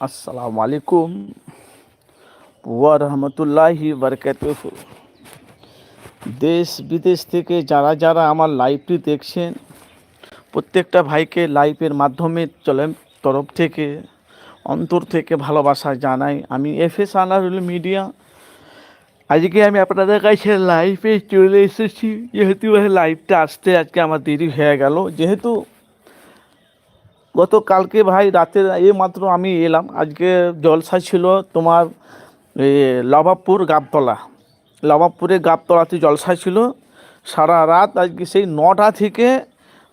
আসসালামু আলাইকুম ওয়া রহমতুল্লাহি বারকাতুহ দেশ বিদেশ থেকে যারা যারা আমার লাইভটি দেখছেন, প্রত্যেকটা ভাইকে লাইভের মাধ্যমে চলেন তরফ থেকে, অন্তর থেকে ভালোবাসা জানাই। আমি এফ এস আনারুল মিডিয়া। আজকে আমি আপনাদের কাছে লাইভে চলে এসেছি, যেহেতু লাইভটা আসতে আজকে আমার দেরি হয়ে গেল। যেহেতু গতকালকে ভাই রাতের এই মাত্র আমি এলাম। আজকে জলসা ছিল তোমার লবাবপুর গাবতলা। লবাবপুরে গাবতলাতে জলসা ছিল। সারা রাত আজকে সেই নটা থেকে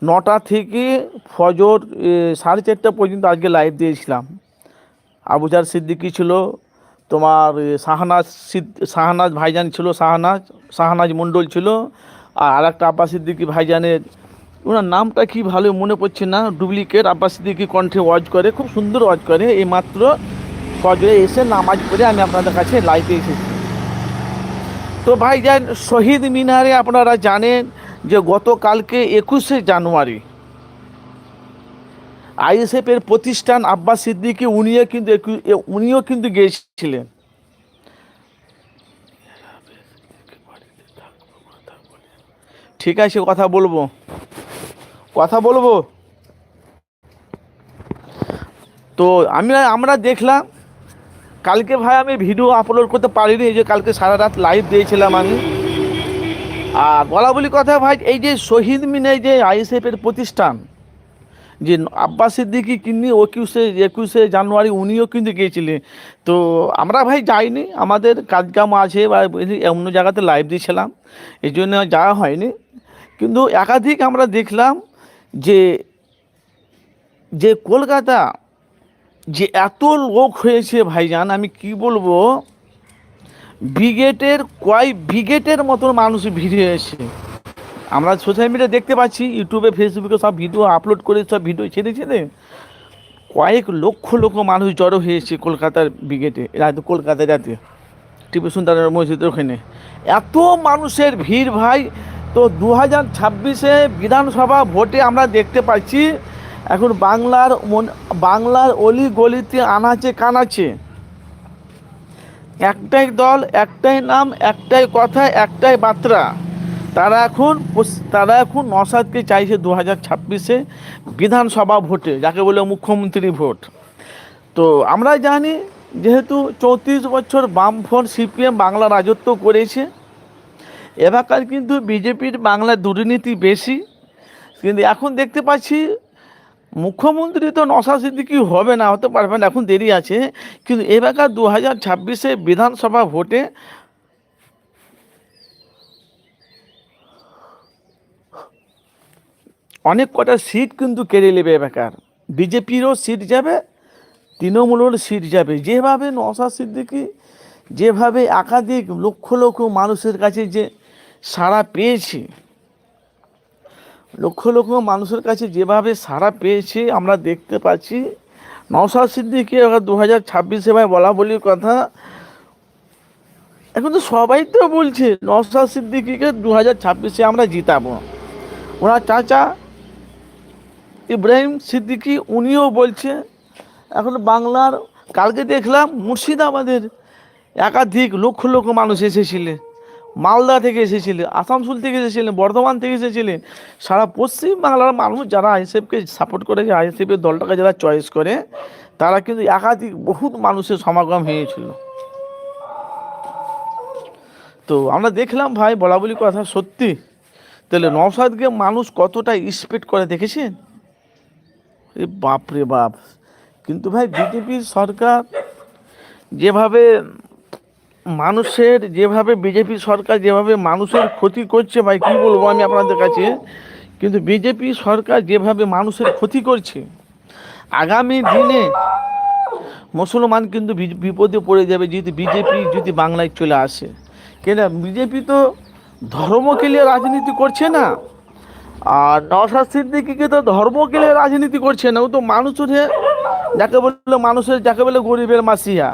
নটা থেকে ফজর সাড়ে চারটা পর্যন্ত আজকে লাইভ দিয়েছিলাম। আবুজার সিদ্দিকি ছিল, তোমার শাহনাজ সিদ, শাহনাজ ভাইজান ছিল, শাহনাজ শাহনাজ মণ্ডল ছিল, আর আরেকটা আব্বাস সিদ্দিকি ভাইজানের ওনার নামটা কি ভালো মনে পড়ছে না? ডুপ্লিকেট আব্বাস সিদ্দিকি কণ্ঠে ওয়াজ করে, খুব সুন্দর ওয়াজ করে। এই মাত্র ফজরে এসে নামাজ পড়ে আমি আপনাদের কাছে লাইভে এসেছি। তো ভাইজান, শহীদ মিনারে আপনারা জানেন যে গতকালকে একুশে জানুয়ারি আইএসএফের প্রতিষ্ঠান আব্বাস সিদ্দিকি, উনিও কিন্তু উনিও কিন্তু গিয়েছিলেন। ঠিক আছে, কথা বলব। কথা বলব? তো আমি আমরা দেখলাম, কালকে ভাই আমি ভিডিও আপলোড করতে পারিনি, এই যে কালকে সারা রাত লাইভ দিয়েছিলাম আমি। আর বলা বলি কথা ভাই, এই যে শহীদ মিনে যে আইএসএফের প্রতিষ্ঠান, যে আব্বাস সিদ্দিকি কিনি একুশে একুশে জানুয়ারি উনিও কিন্তু গিয়েছিলেন। তো আমরা ভাই যাইনি, আমাদের কাজকাম আছে, বা অন্য জায়গাতে লাইভ দিয়েছিলাম, এই জন্য যাওয়া হয়নি। কিন্তু একাধিক আমরা দেখলাম যে যে কলকাতা যে এত লোক হয়েছে ভাইজান, আমি কি বলব? ব্রিগেডের কয় ব্রিগেডের মতন মানুষ ভিড় হয়েছে। আমরা সোশ্যাল মিডিয়া দেখতে পাচ্ছি, ইউটিউবে ফেসবুকে সব ভিডিও আপলোড করে সব ভিডিও ছেড়ে ছেড়ে কয়েক লক্ষ লক্ষ মানুষ জড়ো হয়েছে কলকাতার ব্রিগেডে, রাতে কলকাতা রাতে। টিপু সুলতানের মসজিদের ওখানে। এত মানুষের ভিড় ভাই তো দু হাজার ছাব্বিশে বিধানসভা ভোটে আমরা দেখতে পাচ্ছি, এখন বাংলার বাংলার অলি গলিতে আনাচে কানাচে। একটাই দল, একটাই নাম, একটাই কথা, একটাই বার্তা। তারা এখন তারা এখন নসাদকে চাইছে দু হাজার ছাব্বিশে বিধানসভা ভোটে, যাকে বলে মুখ্যমন্ত্রী ভোট। তো আমরা জানি, যেহেতু চৌত্রিশ বছর বামফ্রন্ট সিপিএম বাংলা রাজত্ব করেছে এবারকার কিন্তু বিজেপির বাংলা দুর্নীতি বেশি। কিন্তু এখন দেখতে পাচ্ছি, মুখ্যমন্ত্রী তো নশা সিদ্দিকি হবে না হতে পারবে না, এখন দেরি আছে। কিন্তু এবারকার দু হাজার ছাব্বিশে বিধানসভা ভোটে অনেক কটা সিট কিন্তু কেড়ে নেবে এবারকার। বিজেপিরও সিট যাবে তৃণমূলের সিট যাবে। যেভাবে নশা সিদ্দিকি যেভাবে একাধিক লক্ষ লক্ষ মানুষের কাছে যে সাড়া পেয়েছে। লক্ষ লক্ষ মানুষের কাছে যেভাবে সাড়া পেয়েছে, আমরা দেখতে পাচ্ছি। নওশাদ সিদ্দিকি দু হাজার ছাব্বিশে ভাই বলা বলির কথা। এখন তো সবাই তো বলছে, নওশাদ সিদ্দিকিকে দু হাজার ছাব্বিশে আমরা জিতাবো। ওনার চাচা ইব্রাহিম সিদ্দিকি, উনিও বলছে, এখন বাংলার, কালকে দেখলাম মুর্শিদাবাদের একাধিক লক্ষ লক্ষ মানুষ এসেছিলেন। মালদা থেকে এসেছিলেন, আসানসোল থেকে এসেছিলেন, বর্ধমান থেকে এসেছিলেন। সারা পশ্চিম বাংলার মানুষ যারা আইএসএফকে সাপোর্ট করে আইএসএফের দলটাকে যারা চয়েস করে, তারা কিন্তু একাধিক বহুত মানুষের সমাগম হয়েছিল। তো আমরা দেখলাম ভাই, বলা বলি কথা সত্যি। তাহলে নওসাদকে মানুষ কতটা স্পেক্ট করে দেখেছেন? এ বাপ রে বাপ। কিন্তু ভাই, বিজেপির সরকার যেভাবে মানুষের যেভাবে বিজেপি সরকার যেভাবে মানুষের ক্ষতি করছে, ভাই, কি বলব আমি আপনাদের কাছে? কিন্তু বিজেপি সরকার যেভাবে মানুষের ক্ষতি করছে, আগামী দিনে মুসলমান কিন্তু বিপদে পড়ে যাবে যদি বিজেপি যদি বাংলায় চলে আসে। কেন বিজেপি তো ধর্মকে নিয়ে রাজনীতি করছে না, আর নওশাদ সিদ্দিকিকে তো ধর্মকে নিয়ে রাজনীতি করছে না। ও তো মানুষের যাকে বলল মানুষের, যাকে বলে গরিবের মাসিয়া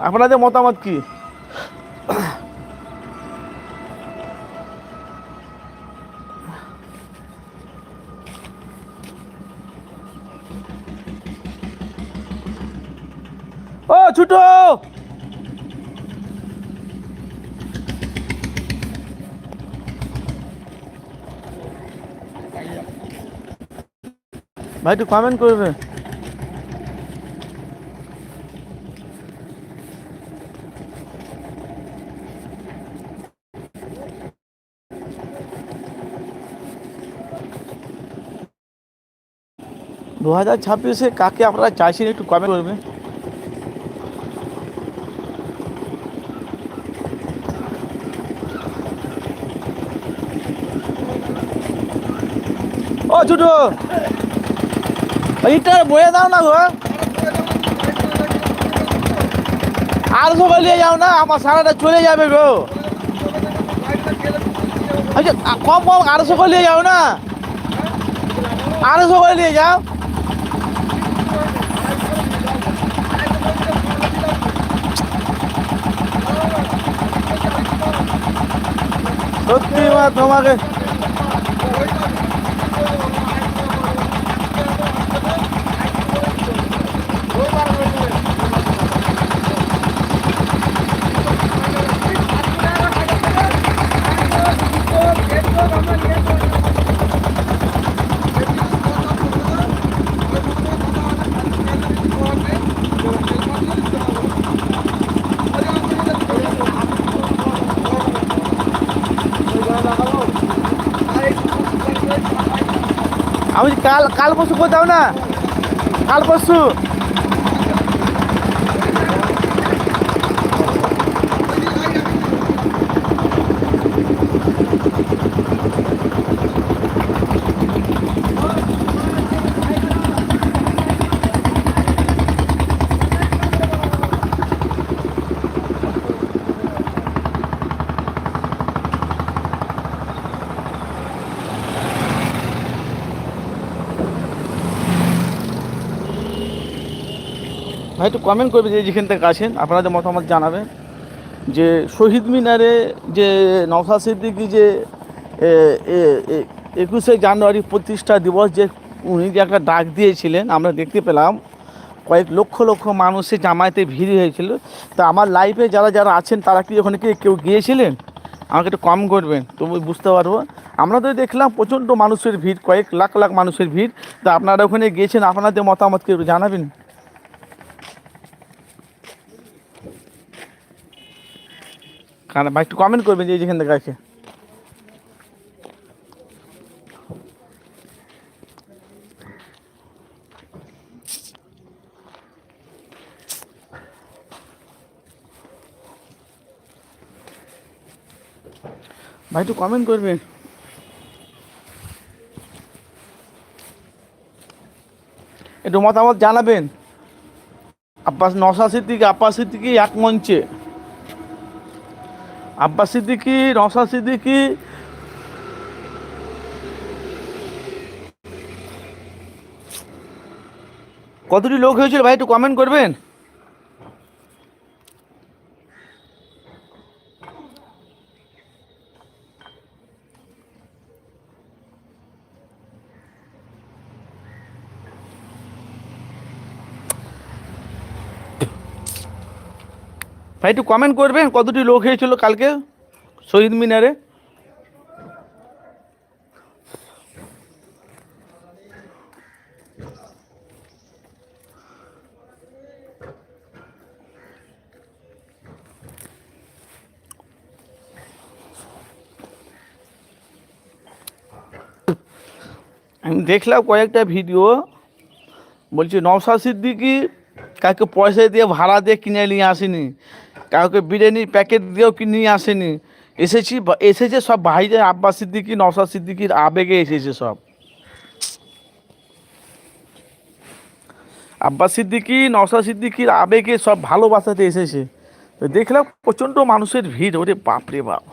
আপনাদের মতামত কি? ও ছুটো! ভাই একটু কমেন্ট করবে। দু হাজার ছাব্বিশে কাকে আপনারা চাইছেন একটু কমেন্ট করবে ও, ছুটো। ইটা বয়ে দাও না গো আর সবাই নিয়ে যাও না, আমার সারাটা চলে যাবে গো। আচ্ছা কম কম আড়াইশো করে নিয়ে যাও না। আড়াইশো করে নিয়ে যাও সত্যি মা তোমাকে। আমি বলছি, কাল কাল পরশু করে একটু কমেন্ট করবে যে যেখান থেকে আছেন, আপনাদের মতামত জানাবেন। যে শহীদ মিনারে যে নওশাদ সিদ্দিকি যে একুশে জানুয়ারি প্রতিষ্ঠা দিবস যে উনি যে একটা ডাক দিয়েছিলেন, আমরা দেখতে পেলাম, কয়েক লক্ষ লক্ষ মানুষের জামায়াতে ভিড় হয়েছিল। তা আমার লাইফে যারা যারা আছেন, তারা কি ওখানে কি কেউ গিয়েছিলেন? আমাকে একটু কম করবেন তবু বুঝতে পারব। আমরা তো দেখলাম প্রচণ্ড মানুষের ভিড়, কয়েক লাখ লাখ মানুষের ভিড়। তা আপনারা ওখানে গিয়েছেন, আপনাদের মতামত কি জানাবেন? কারণ ভাই, একটু কমেন্ট করবেন যে যেখান থেকে আছে ভাই, একটু কমেন্ট করবেন। একটু মতামত জানাবেন। আব্বাস নশা সিদ্দিকি, আব্বাস সিদ্দিকি এক মঞ্চে। আব্বাস সিদ্দিকি রসা সিদ্দিকি। কতটি লোক হয়েছিল ভাই একটু কমেন্ট করবেন? ভাই, একটু কমেন্ট করবেন কতটি লোক হয়েছিল কালকে শহীদ মিনারে? আমি দেখলাম কয়েকটা ভিডিও বলছি নওশাদ সিদ্দিকি কাউকে পয়সা দিয়ে ভাড়া দিয়ে কিনে নিয়ে আসেনি। কাউকে বিরিয়ানির প্যাকেট দিয়েও কিনে নিয়ে আসেনি। এসেছি, এসেছে সব ভাইদের আব্বাস সিদ্দিকি নওশাদ সিদ্দিকির আবেগে এসেছে সব। আব্বাস সিদ্দিকি নওশাদ সিদ্দিকির আবেগে সব ভালোবাসাতে এসেছে। তো দেখলাম প্রচণ্ড মানুষের ভিড়, ওরে বাপরে বাপ।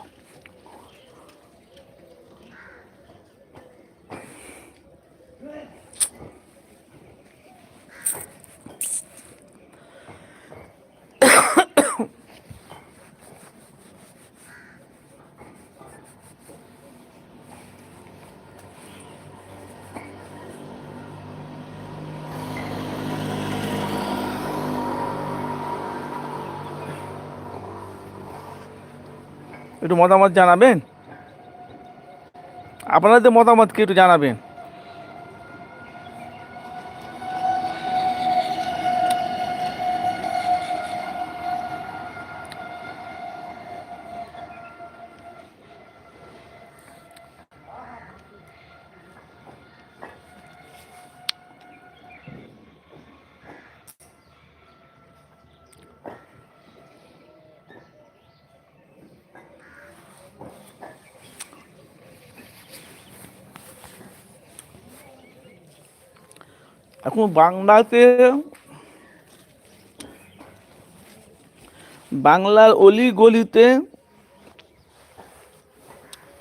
একটু মতামত জানাবেন? আপনাদের মতামত কি একটু জানাবেন? এখন বাংলাতে বাংলার অলি গলিতে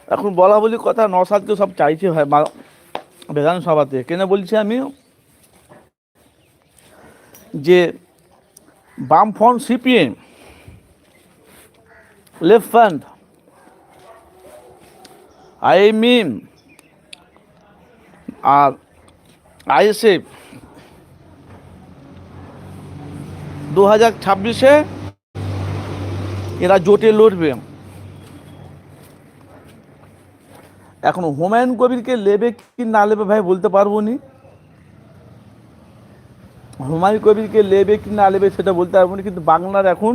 এখন বলা বলি কথা নসাদকে সব চাইছে মা- বিধানসভাতে। কেন বলছি আমি? যে বামফ্রন্ট সিপিএম, লেফট ফ্রন্ট আইএমএম আর আইএসএফ দু হাজার ছাব্বিশে এরা জোটে লড়বে। এখন হুমায়ুন কবিরকে লেবে কি না লেবে ভাই বলতে পারব নি। হুমায়ুন কবিরকে নেবে কি না নেবে সেটা বলতে পারব না, কিন্তু বাংলার এখন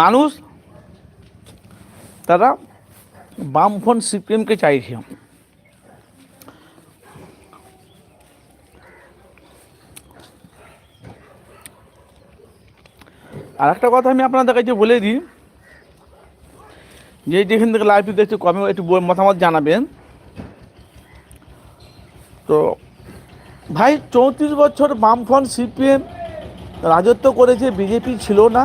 মানুষ তারা বামফ্রন্ট সিপিএমকে চাইছে। আর একটা কথা আমি আপনাদের কাছে বলে দিই, যে যেখান থেকে লাইভটি দেখতে কমে একটু মতামত জানাবেন। তো, ভাই, চৌত্রিশ বছর বামফ্রন্ট সিপিএম রাজত্ব করেছে, বিজেপি ছিল না।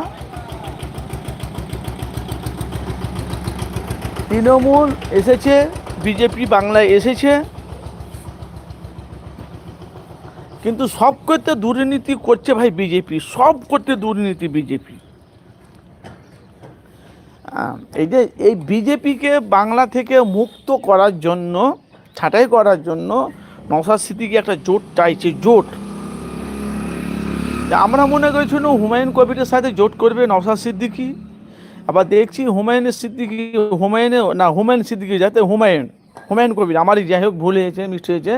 তৃণমূল এসেছে, বিজেপি বাংলায় এসেছে। কিন্তু সব করতে দুর্নীতি করছে ভাই বিজেপি, সব করতে দুর্নীতি বিজেপি। এই যে, এই বিজেপিকে বাংলা থেকে মুক্ত করার জন্য, ছাঁটাই করার জন্য নওশাদ সিদ্দিকি একটা জোট চাইছে, জোট। আমরা মনে করেছিল হুমায়ুন কবিরের সাথে জোট করবে নওশাদ সিদ্দিকি। আবার দেখছি হুমায়ুনের সিদ্দিকি হুমায়ুনে না, হুমায়ুন সিদ্দিকি যাতে হুমায়ুন হুমায়ুন কবির, আমারই যাই হোক, ভুল হয়েছে, মিষ্টি হয়েছে।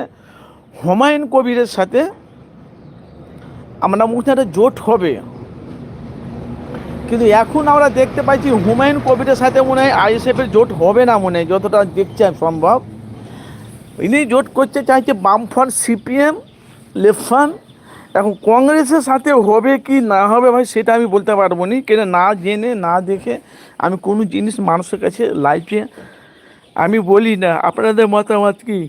হুমায়ুন কবিরের সাথে আমরা একটা জোট হবে। কিন্তু এখন আমরা দেখতে পাচ্ছি হুমায়ুন কবিরের সাথে মনে হয় আইএসএফের জোট হবে না মনে হয়, যতটা দেখছি সম্ভব। ইনি জোট করতে চাইছে বামফ্রন্ট, সিপিএম লেফট এখন কংগ্রেসের সাথে হবে কি না হবে ভাই, সেটা আমি বলতে পারব না। কেন না জেনে, না দেখে আমি কোনো জিনিস মানুষের কাছে লাইফে আমি বলি না। আপনাদের মতামত কি?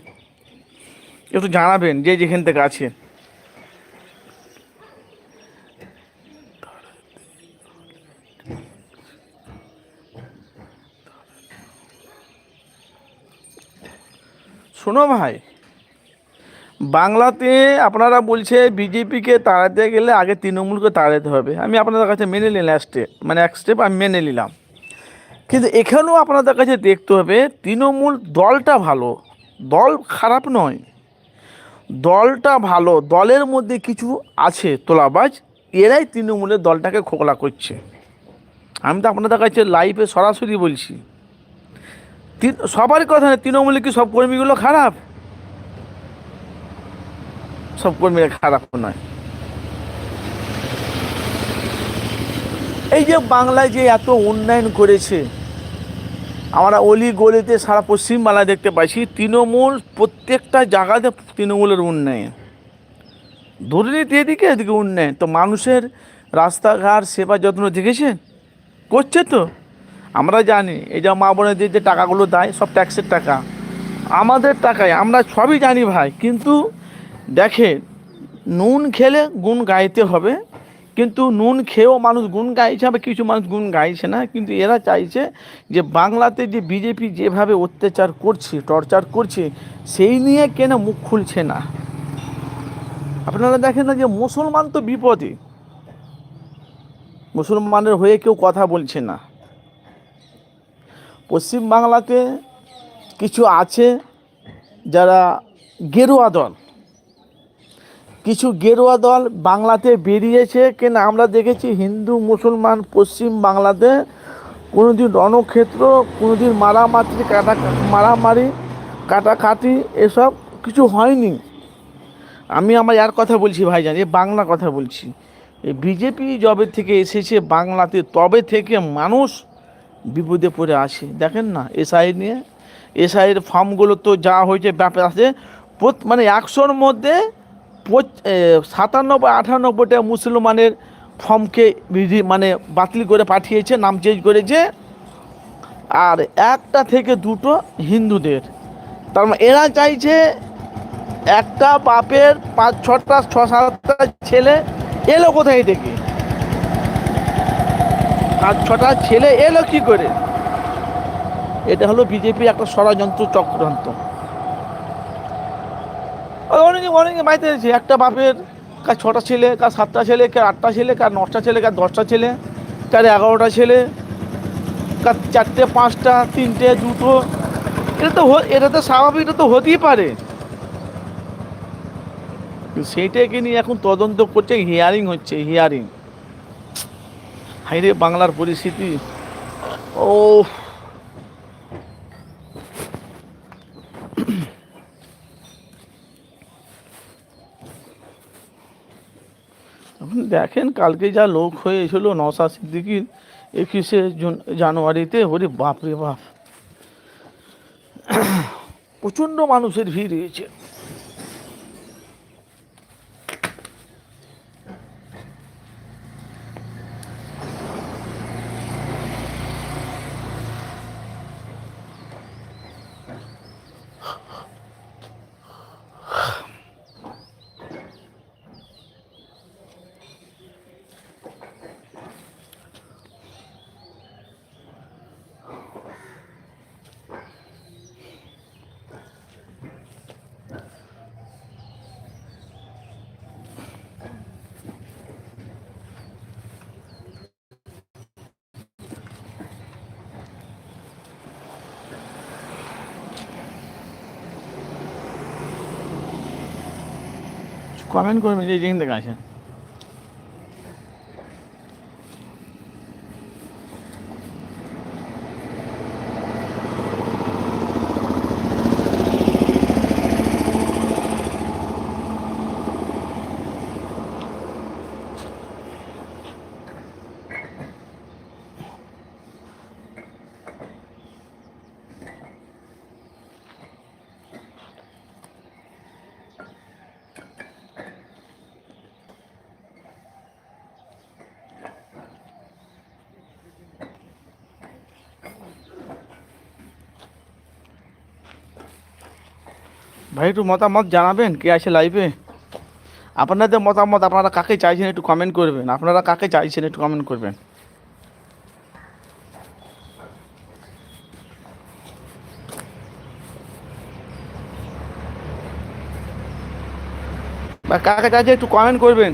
একটু জানাবেন যে যেখান থেকে আছেন শোনো ভাই, বাংলাতে আপনারা বলছে বিজেপিকে তাড়াতে গেলে আগে তৃণমূলকে তাড়াতে হবে। আমি আপনাদের কাছে মেনে নিলাম স্টেপ মানে এক স্টেপ আমি মেনে নিলাম। কিন্তু এখানেও আপনাদের কাছে দেখতে হবে, তৃণমূল দলটা ভালো, দল খারাপ নয়। দলটা ভালো, দলের মধ্যে কিছু আছে তোলাবাজ, এরাই তৃণমূলের দলটাকে খোকলা করছে। আমি তো আপনাদের কাছে লাইভে সরাসরি বলছি সবারই কথা না, তৃণমূলে কি সব কর্মীগুলো খারাপ? সব কর্মীরা খারাপ নয়। এই যে বাংলায় যে এত উন্নয়ন করেছে আমরা অলি গলিতে সারা পশ্চিমবাংলায় দেখতে পাচ্ছি তৃণমূল প্রত্যেকটা জায়গাতে তৃণমূলের উন্নয়ন। দুর্নীতি এদিকে এদিকে উন্নয়ন। তো মানুষের রাস্তাঘাট, সেবা যত্ন দেখেছেন? করছে তো। আমরা জানি, এই যে মা বোনেদের যে টাকাগুলো দেয়, সব ট্যাক্সের টাকা। আমাদের টাকায়, আমরা সবই জানি ভাই, কিন্তু দেখে নুন খেলে গুণ গাইতে হবে। কিন্তু নুন খেয়েও মানুষ গুণ গাইছে, আবার কিছু মানুষ গুণ গাইছে না। কিন্তু এরা চাইছে যে বাংলাতে যে বিজেপি যেভাবে অত্যাচার করছে, টর্চার করছে, সেই নিয়ে কেন মুখ খুলছে না? আপনারা দেখেন না যে মুসলমান তো বিপদে। মুসলমানের হয়ে কেউ কথা বলছে না। পশ্চিমবাংলাতে কিছু আছে যারা গেরুয়া দল। কিছু গেরুয়া দল বাংলাতে বেরিয়েছে। কেন? আমরা দেখেছি হিন্দু, মুসলমান, পশ্চিম বাংলাতে কোনোদিন রণক্ষেত্র, কোনোদিন মারামারি, কাটা, মারামারি, কাটাকাটি এসব কিছু হয়নি। আমি আমার আর কথা বলছি ভাইজান, এ বাংলা কথা বলছি। বিজেপি জবে থেকে এসেছে বাংলাতে, তবে থেকে মানুষ বিপদে পড়ে আসে দেখেন না, এসআই নিয়ে, এসআইয়ের ফর্মগুলো তো যা হয়েছে ব্যাপার আছে মানে একশোর মধ্যে সাতানব্বই আটানব্বইটা মুসলমানের ফর্মকে মানে বাতিল করে পাঠিয়েছে, নাম চেঞ্জ করেছে। আর একটা থেকে দুটো হিন্দুদের। তার মানে এরা চাইছে একটা বাপের পাঁচ, ছটা, ছ, সাতটা ছেলে এলো কোথায় থেকে? পাঁচ, ছটা ছেলে এলো কি করে? এটা হলো বিজেপির একটা ষড়যন্ত্র চক্রান্ত। অনেকে অনেকে বাড়িতে আছে একটা বাপের কার ছটা ছেলে, কার সাতটা ছেলে, কার আটটা ছেলে, কার নটা ছেলে, কার দশটা ছেলে, কার এগারোটা ছেলে, কার চারটে, পাঁচটা, তিনটে, দুটো। এটা তো এটা তো স্বাভাবিক, এটা তো হতেই পারে। সেইটাকে নিয়ে এখন তদন্ত করছে, হিয়ারিং হচ্ছে, হিয়ারিং। হাইরে বাংলার পরিস্থিতি। ও দেখেন, কালকে যা লোক হয়েছিল নশা সিদ্দিকির, একুশে জুন, জানুয়ারিতে, ওরে বাপরে বাপ। প্রচণ্ড মানুষের ভিড় হয়েছে কমেন্ট করবেন যে যেখান থেকে আসেন। ভাই, একটু মতামত জানাবেন, কে আছে লাইভে আপনাদের মতামত আপনারা কাকে চাইছেন একটু কমেন্ট করবেন। আপনারা কাকে চাইছেন একটু কমেন্ট করবেন। বা কাকে চাইছে একটু কমেন্ট করবেন।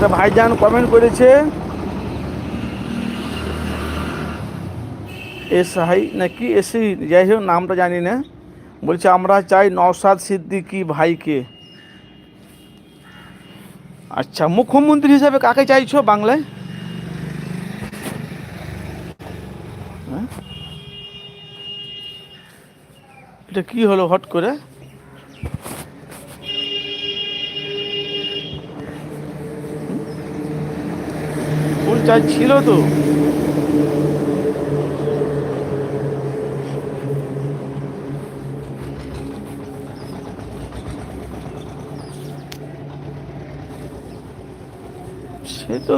একটা ভাইজান কমেন্ট করেছে। হাই নাকি এসি যাই হোক, নামটা জানি না। বলছে, আমরা চাই নওসাদ সিদ্দিকি ভাইকে। আচ্ছা মুখ্যমন্ত্রী হিসাবে কাকে চাইছো বাংলায়? হ্যাঁ? এটা কি হলো হট করে? চার্জ ছিল তো। সে তো।